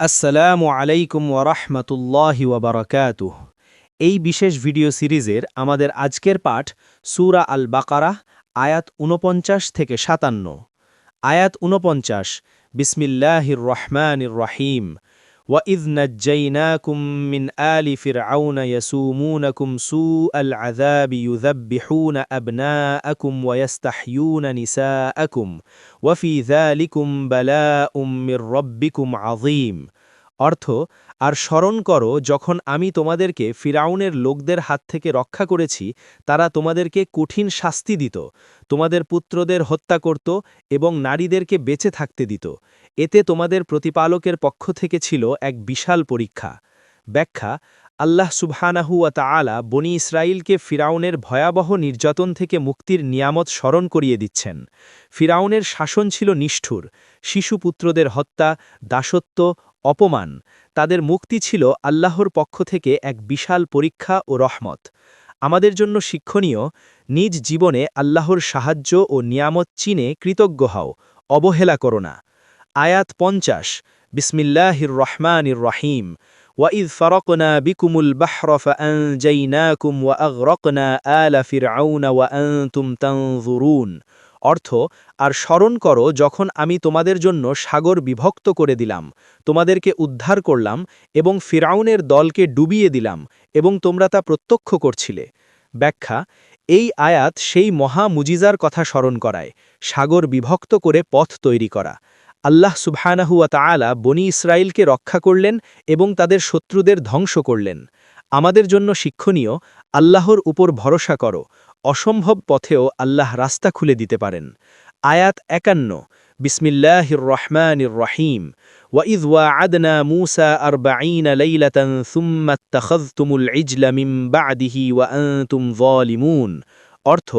আসসালামু আলাইকুম ওরহমতুল্লাহি ওবরাকাতুহ এই বিশেষ ভিডিও সিরিজের আমাদের আজকের পাঠ সুরা আল বাকারা আয়াত ঊনপঞ্চাশ থেকে সাতান্ন। আয়াত উনপঞ্চাশ বিসমিল্লাহির রহমান রহিম। وَإِذْ نَجَّيْنَاكُمْ مِنْ آلِ فِرْعَوْنَ يَسُومُونَكُمْ سُوءَ الْعَذَابِ يُذَبِّحُونَ أَبْنَاءَكُمْ وَيَسْتَحْيُونَ نِسَاءَكُمْ وَفِي ذَلِكُمْ بَلَاءٌ مِّن رَّبِّكُمْ عَظِيمٌ অর্থ, আর স্মরণ করো, যখন আমি তোমাদেরকে ফিরাউনের লোকদের হাত থেকে রক্ষা করেছি, তারা তোমাদেরকে কঠিন শাস্তি দিত, তোমাদের পুত্রদের হত্যা করত এবং নারীদেরকে বেঁচে থাকতে দিত। এতে তোমাদের প্রতিপালকের পক্ষ থেকে ছিল এক বিশাল পরীক্ষা। ব্যাখ্যা, আল্লাহ সুবহানাহুয়া তাআলা বনি ইসরায়েলকে ফিরাউনের ভয়াবহ নির্যাতন থেকে মুক্তির নিয়ামত স্মরণ করিয়ে দিচ্ছেন। ফিরাউনের শাসন ছিল নিষ্ঠুর শিশুপুত্রদের হত্যা, দাসত্ব অপমান তাদের মুক্তি ছিল আল্লাহর পক্ষ থেকে এক বিশাল পরীক্ষা ও রহমত আমাদের জন্য শিক্ষণীয় নিজ জীবনে আল্লাহর সাহায্য ও নিয়ামত চিনে কৃতজ্ঞ হও অবহেলা করো না আয়াত পঞ্চাশ বিসমিল্লাহির রহমানির রহিম وَإِذْ فَرَقْنَا بِكُمُ الْبَحْرَ فَأَنْجَيْنَاكُمْ وَأَغْرَقْنَا آلَ فِرْعَوْنَ وَأَنْتُمْ تَنْظُرُونَ অর্থ, আর স্মরণ করো যখন আমি তোমাদের জন্য সাগর বিভক্ত করে দিলাম, তোমাদেরকে উদ্ধার করলাম এবং ফিরাউনের দলকে ডুবিয়ে দিলাম এবং তোমরা তা প্রত্যক্ষ করছিলে। ব্যাখ্যা, এই আয়াত সেই মহা মুজিজার কথা স্মরণ করায়, সাগর বিভক্ত করে পথ তৈরি করা। আল্লাহ সুবহানাহুয়া তাআলা বনি ইসরায়েলকে রক্ষা করলেন এবং তাদের শত্রুদের ধ্বংস করলেন। আমাদের জন্য শিক্ষণীয়, আল্লাহর উপর ভরসা করো অসম্ভব পথেও আল্লাহ রাস্তা খুলে দিতে পারেন। আয়াত একান্ন বিসমিল্লাহ রহমান রহিম وَإِذْ وَاعَدْنَا مُوسَى أَرْبَعِينَ لَيْلَةً ثُمَّ اتَّخَذْتُمُ الْعِجْلَ مِنْ بَعْدِهِ وَأَنْتُمْ ظَالِمُونَ অর্থ,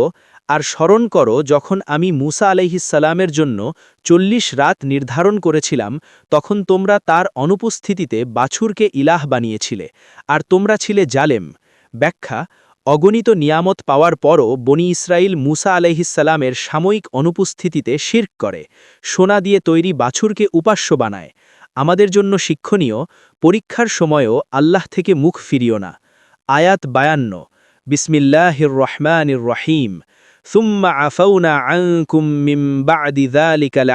আর স্মরণ করো, যখন আমি মুসা আলাইহিসালামের জন্য চল্লিশ রাত নির্ধারণ করেছিলাম, তখন তোমরা তার অনুপস্থিতিতে বাছুরকে ইলাহ বানিয়েছিলে, আর তোমরা ছিলে জালেম। ব্যাখ্যা অগণিত নিয়ামত পাওয়ার পরও বনি ইসরায়েল মুসা আলহিসাল্লামের সাময়িক অনুপস্থিতিতে শির্ক করে, সোনা দিয়ে তৈরি বাছুরকে উপাস্য বানায়। আমাদের জন্য শিক্ষণীয়, পরীক্ষার সময়ও আল্লাহ থেকে মুখ ফিরিও না। আয়াত বায়ান্ন বিসমিল্লাহ রহমান রহিম সুম্মা আফাউনা আংকুম মিম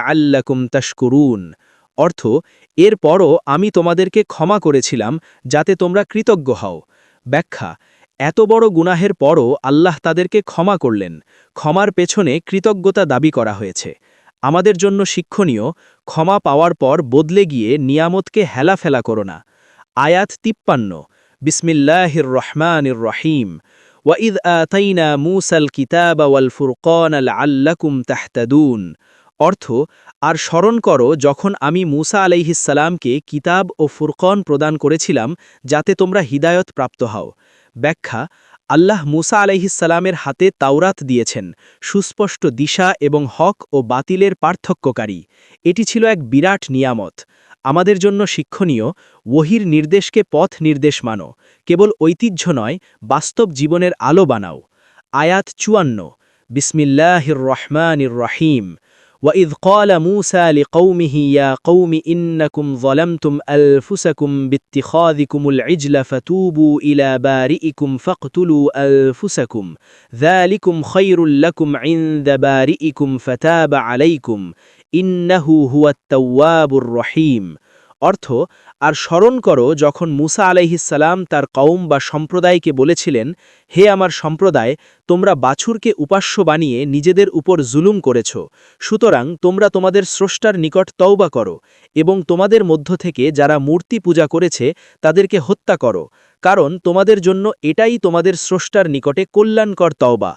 আল্লাকুম তাশকুরুন অর্থ এরপরও আমি তোমাদেরকে ক্ষমা করেছিলাম যাতে তোমরা কৃতজ্ঞ হও। ব্যাখ্যা এত বড় গুনাহের পরও আল্লাহ তাদেরকে ক্ষমা করলেন। ক্ষমার পেছনে কৃতজ্ঞতা দাবি করা হয়েছে। আমাদের জন্য শিক্ষণীয়, ক্ষমা পাওয়ার পর বদলে গিয়ে নিয়ামতকে হেলাফেলা করো না। আয়াত তিপ্পান্ন বিসমিল্লাহির রহমানির রহিম ওয়াঈদ আতাইনা মুসাল কিতাব আল ফুরকন আল আল্লাকুম তাহতাদুন। অর্থ, আর স্মরণ করো, যখন আমি মুসা আলাইহিসালামকে কিতাব ও ফুরকন প্রদান করেছিলাম, যাতে তোমরা হিদায়ত প্রাপ্ত হও। ব্যাখ্যা, আল্লাহ মুসা আলাইহিসালামের হাতে তাওরাত দিয়েছেন, সুস্পষ্ট দিশা এবং হক ও বাতিলের পার্থক্যকারী। এটি ছিল এক বিরাট নিয়ামত। আমাদের জন্য শিক্ষণীয়, ওহির নির্দেশকে পথ নির্দেশ মানো, কেবল ঐতিহ্য নয়, বাস্তব জীবনের আলো বানাও। আয়াত চুয়ান্ন, বিসমিল্লাহির রহমানির রহিম। وإذ قال موسى لقومه يا قوم إنكم ظلمتم أنفسكم باتخاذكم العجل فتوبوا إلى بارئكم فاقتلوا أنفسكم. ذلكم خير لكم عند بارئكم فتاب عليكم. إنه هو التواب الرحيم. অর্থ, আর স্মরণ করো যখন মুসা আলাইহিসাল্লাম তার কৌম বা সম্প্রদায়কে বলেছিলেন, হে আমার সম্প্রদায়, তোমরা বাছুরকে উপাস্য বানিয়ে নিজেদের উপর জুলুম করেছ। সুতরাং তোমরা তোমাদের স্রষ্টার নিকট তওবা করো এবং তোমাদের মধ্য থেকে যারা মূর্তি পূজা করেছে তাদেরকে হত্যা করো। কারণ তোমাদের জন্য এটাই তোমাদের স্রষ্টার নিকটে কল্যাণকর তওবা।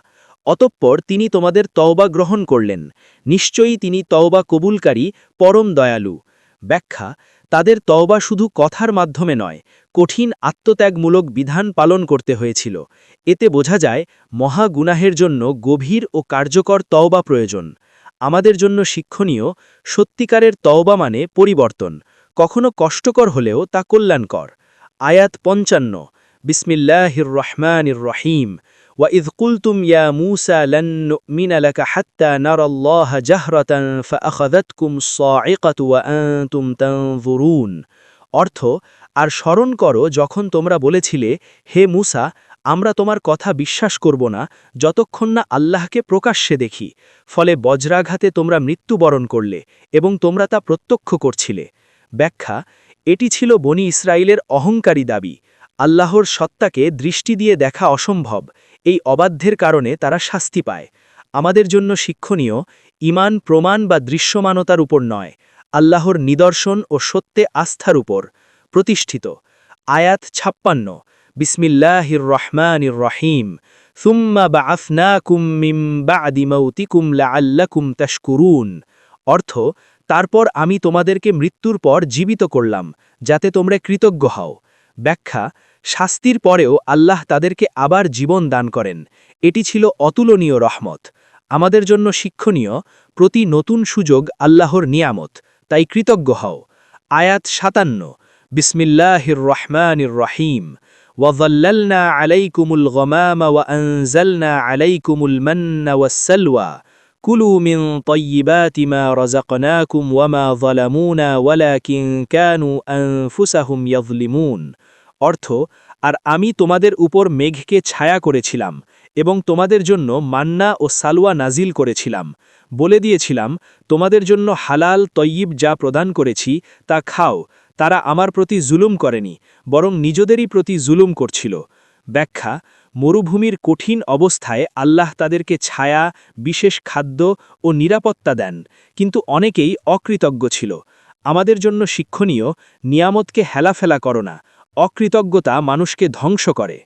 অতঃপর তিনি তোমাদের তওবা গ্রহণ করলেন। নিশ্চয়ই তিনি তওবা কবুলকারী, পরম দয়ালু। ব্যাখ্যা, তাদের তওবা শুধু কথার মাধ্যমে নয়, কঠিন আত্মত্যাগমূলক বিধান পালন করতে হয়েছিল। এতে বোঝা যায়, মহা গুনাহের জন্য গভীর ও কার্যকর তওবা প্রয়োজন। আমাদের জন্য শিক্ষণীয়, সত্যিকারের তওবা মানে পরিবর্তন। কখনো কষ্টকর হলেও তা কল্যাণকর। আয়াত পঞ্চান্ন, বিসমিল্লাহির রহমানির রহিম। وإذ قلتم يا موسى لن نؤمن لك حتى نرى الله جهرة فأخذتكم الصاعقة وأنتم تنظرون অর্থ আর স্মরণ করো যখন তোমরা বলেছিলে হে মুসা আমরা তোমার কথা বিশ্বাস করব না যতক্ষণ না আল্লাহকে প্রকাশ্যে দেখি ফলে বজ্রাঘাতে তোমরা মৃত্যুবরণ করলে এবং তোমরা তা প্রত্যক্ষ করছিলে ব্যাখ্যা এটি ছিল বনি ইসরায়েলের অহংকারী দাবি আল্লাহর সত্তাকে দৃষ্টি দিয়ে দেখা অসম্ভব। এই অবাধ্যের কারণে তারা শাস্তি পায়। আমাদের জন্য শিক্ষণীয়, ইমান প্রমাণ বা দৃশ্যমানতার উপর নয়। আল্লাহর নিদর্শন ও সত্যে আস্থার উপর। প্রতিষ্ঠিত। আয়াত ছাপ্পান্ন। বিসমিল্লাহির রহমানির রহিম সুম্মা বাআফনাকুম মিম বা'দি মাউতিকুম লাআল্লাকুম তাশকুরুন। অর্থ, তারপর আমি তোমাদেরকে মৃত্যুর পর জীবিত করলাম, যাতে তোমরা কৃতজ্ঞ হও। ব্যাখ্যা শাস্তির পরেও আল্লাহ তাদেরকে আবার জীবন দান করেন এটি ছিল অতুলনীয় রহমত আমাদের জন্য শিক্ষণীয় প্রতি নতুন সুযোগ আল্লাহর নিয়ামত তাই কৃতজ্ঞ হও আয়াত সাতান্ন বিসমিল্লাহির রহমানির রহিম وظللنا عليكم الغمام وأنزلنا عليكم المن والسلوى كلوا من طيبات ما رزقناكم وما ظلمونا ولكن كانوا أنفسهم يظلمون অর্থ আর আমি তোমাদের উপর মেঘকে ছায়া করেছিলাম এবং তোমাদের জন্য মান্না ও সালওয়া নাজিল করেছিলাম বলে দিয়েছিলাম তোমাদের জন্য হালাল তয়্যিব যা প্রদান করেছি তা খাও তারা আমার প্রতি জুলুম করেনি বরং নিজেদেরই প্রতি জুলুম করছিল ব্যাখ্যা, মরুভূমির কঠিন অবস্থায় আল্লাহ তাদেরকে ছায়া, বিশেষ খাদ্য ও নিরাপত্তা দেন, কিন্তু অনেকেই অকৃতজ্ঞ ছিল। আমাদের জন্য শিক্ষণীয়, নিয়ামতকে হেলাফেলা করো না, অকৃতজ্ঞতা মানুষকে ধ্বংস করে।